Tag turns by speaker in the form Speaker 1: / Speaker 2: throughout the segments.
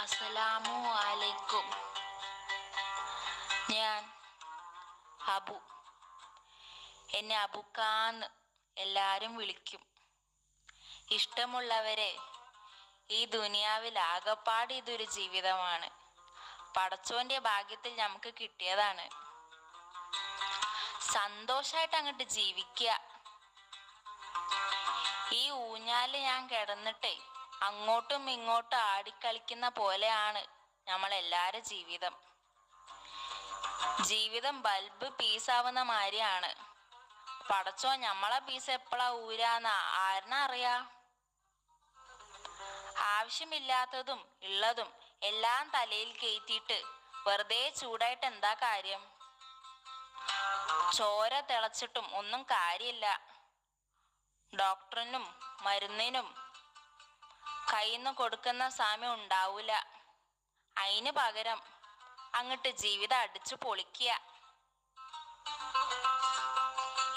Speaker 1: അസ്സലാമു അലൈക്കും ഞാൻ അബു എന്നെ അബുക്കാന്ന് എല്ലാരും വിളിക്കും. ഇഷ്ടമുള്ളവരെ ഈ ദുനിയാവിൽ ആകപ്പാട് ഇതൊരു ജീവിതമാണ്. പടച്ചോന്റെ ഭാഗ്യത്തിൽ നമുക്ക് കിട്ടിയതാണ്. സന്തോഷായിട്ട് അങ്ങോട്ട് ജീവിക്കുക ഈ ഊഞ്ഞാൽ ഞാൻ കിടന്നിട്ടേ അങ്ങോട്ടും ഇങ്ങോട്ടും ആടിക്കളിക്കുന്ന പോലെയാണ് നമ്മളെല്ലാരും ജീവിതം. ജീവിതം ബൾബ് പീസാവുന്ന മാതിരിയാണ് പടച്ചോ ഞമ്മളെ പീസ് എപ്പോഴാ ഊരാന്ന ആരനറിയാ ആവശ്യമില്ലാത്തതും ഉള്ളതും എല്ലാം തലയിൽ കയറ്റിയിട്ട് വെറുതെ ചൂടായിട്ട് എന്താ കാര്യം? ചോര തിളച്ചിട്ടും ഒന്നും കാര്യമില്ല. ഡോക്ടറിനും മരുന്നിനും കയ്യിന്ന് കൊടുക്കുന്ന സാമ്യം ഉണ്ടാവൂല. അതിന് പകരം അങ്ങട്ട് ജീവിതം അടിച്ചു പൊളിക്കുക.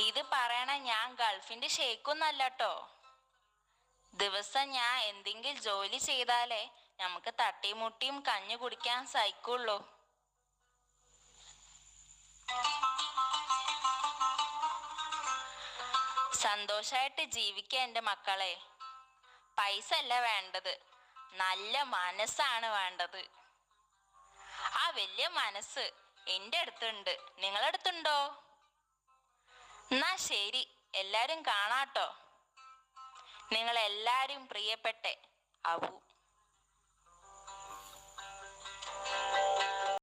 Speaker 1: ഇത് പറയണ ഞാൻ ഗൾഫിന്റെ ഷേക്കൊന്നല്ല കേട്ടോ ദിവസം ഞാൻ എന്തെങ്കിലും ജോലി ചെയ്താലേ നമുക്ക് തട്ടിമുട്ടിയും കഞ്ഞു കുടിക്കാൻ സഹിക്കുള്ളൂ. സന്തോഷായിട്ട് ജീവിക്കുക എന്റെ മക്കളെ. പൈസ അല്ല വേണ്ടത്. നല്ല മനസ്സാണ് വേണ്ടത്. ആ വലിയ മനസ്സ് എന്റെ അടുത്തുണ്ട്. നിങ്ങളടുത്തുണ്ടോ? എന്നാ ശരി എല്ലാരും കാണാട്ടോ. നിങ്ങൾ എല്ലാരും പ്രിയപ്പെട്ടെ അവു